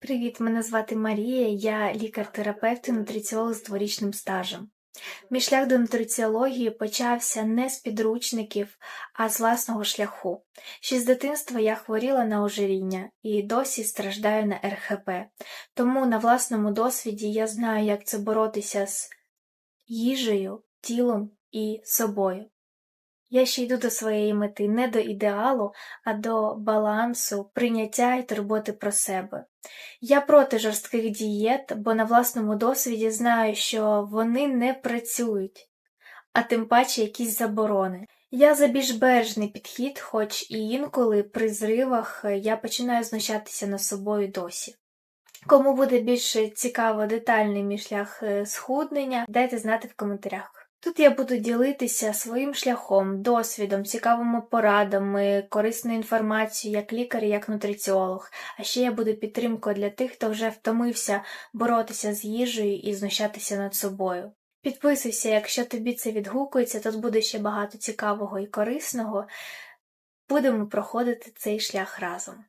Привіт, мене звати Марія, я лікар-терапевт і нутриціолог з дворічним стажем. Мій шлях до нутриціології почався не з підручників, а з власного шляху. Ще з дитинства я хворіла на ожиріння і досі страждаю на РХП. Тому на власному досвіді я знаю, як це боротися з їжею, тілом і собою. Я ще йду до своєї мети не до ідеалу, а до балансу, прийняття і турботи про себе. Я проти жорстких дієт, бо на власному досвіді знаю, що вони не працюють, а тим паче якісь заборони. Я за більш бережний підхід, хоч і інколи при зривах я починаю знущатися над собою досі. Кому буде більш цікаво детальний мій шлях е, схуднення, дайте знати в коментарях. Тут я буду ділитися своїм шляхом, досвідом, цікавими порадами, корисною інформацією як лікар і як нутриціолог. А ще я буду підтримкою для тих, хто вже втомився боротися з їжею і знущатися над собою. Підписуйся, якщо тобі це відгукується, тут буде ще багато цікавого і корисного. Будемо проходити цей шлях разом.